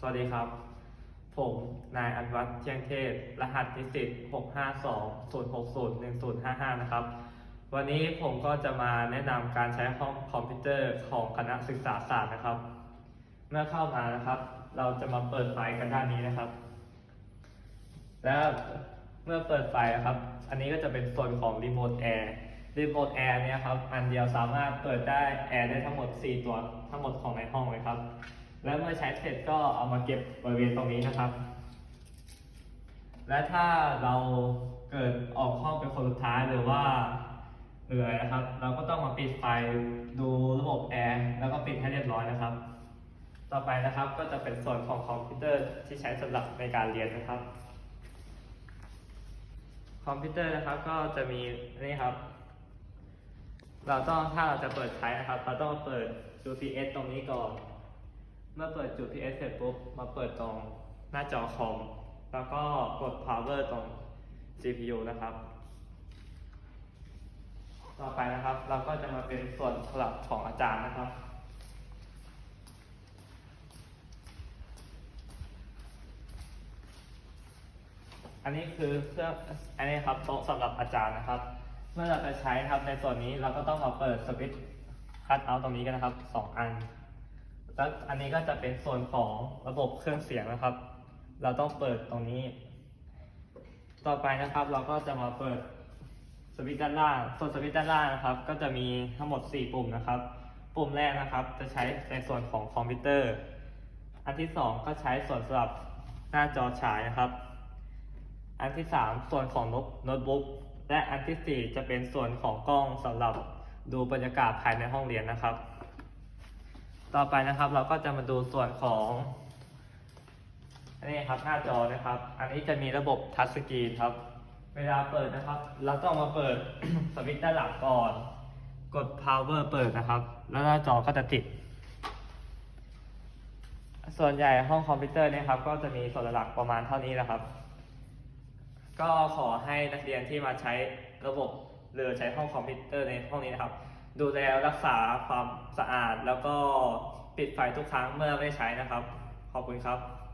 สวัสดีครับ ผม นายอันวัฒน์เที่ยงเทศ รหัสนิสิต652-060-1055 นะครับ วันนี้ผมก็จะมาแนะนำการใช้ห้องคอมพิวเตอร์ของคณะศึกษาศาสตร์นะครับ เมื่อเข้ามานะครับ เราจะมาเปิดไฟล์กันด้านนี้นะครับ แล้วเมื่อเปิดไฟนะครับ อันนี้ก็จะเป็นส่วนของรีโมทแอร์รีโมทแอร์เนี่ยครับ อันเดียวสามารถเปิดได้แอร์ได้ทั้งหมด 4 ตัวทั้งหมดของในห้อง มื่อใช้เสร็จก็เอามาเก็บบริเวณตรงนี้นะครับ และถ้าเราเกิดออกห้องเป็นคนสุดท้ายหรือว่าเหนื่อยนะครับ เราก็ต้องมาปิดไฟดูระบบแอร์แล้วก็ปิดให้เรียบร้อยนะครับ ต่อไปนะครับก็จะเป็นส่วนของคอมพิวเตอร์ที่ใช้สำหรับในการเรียนนะครับ คอมพิวเตอร์นะครับก็จะมีนี่ครับ เราต้องถ้าเราจะเปิดใช้นะครับ เราต้องเปิด UPS ตรงนี้ก่อน เมื่อเปิด UPS เสร็จปุ๊บ มาเปิดตรงหน้าจอคอม แล้วก็กด power ตรง CPU นะครับ ต่อไปนะครับ เราก็จะมาเป็นส่วนสลับของอาจารย์นะครับอันนี้คือเครื่องอันนี้ครับโต๊ะสำหรับอาจารย์นะครับ เมื่อเราจะใช้ครับในส่วนนี้เราก็ต้องมาเปิดสวิตช์คัทเอาตรงนี้กันนะครับสองอัน แล้วอันนี้ก็จะเป็นส่วนของระบบเครื่องเสียงนะครับ เราต้องเปิดตรงนี้ ต่อไปนะครับเราก็จะมาเปิดสวิตช์ด้านล่าง ส่วนสวิตช์ด้านล่างนะครับ ก็จะมีทั้งหมด 4 ปุ่มนะครับ ปุ่มแรกนะครับ จะใช้ในส่วนของคอมพิวเตอร์ อันที่ 2 ก็ใช้ส่วนสำหรับหน้าจอฉายนะครับ อันที่ 3 ส่วนของโน้ตบุ๊ก และอันที่ 4 จะเป็นส่วนของกล้องสำหรับดูบรรยากาศภายในห้องเรียนนะครับ ต่อไปนะครับเราก็จะมาดูส่วนของอันนี้ครับหน้าจอนะครับ อันนี้จะมีระบบทัชสกรีนครับ เวลาเปิดนะครับ เราต้องมาเปิด สวิตช์ด้านหลังก่อน กด power เปิดนะครับ แล้วหน้าจอก็จะติด ส่วนใหญ่ห้องคอมพิวเตอร์นี่ยครับ ก็จะมีส่วนหลักประมาณเท่านี้แหละครับ ก็ขอให้นักเรียนที่มาใช้ระบบหรือใช้ห้องคอมพิวเตอร์ในห้องนี้นะครับ ดูแลรักษาความสะอาดแล้วก็ ปิดไฟทุกครั้งเมื่อไม่ใช้นะครับ ขอบคุณครับ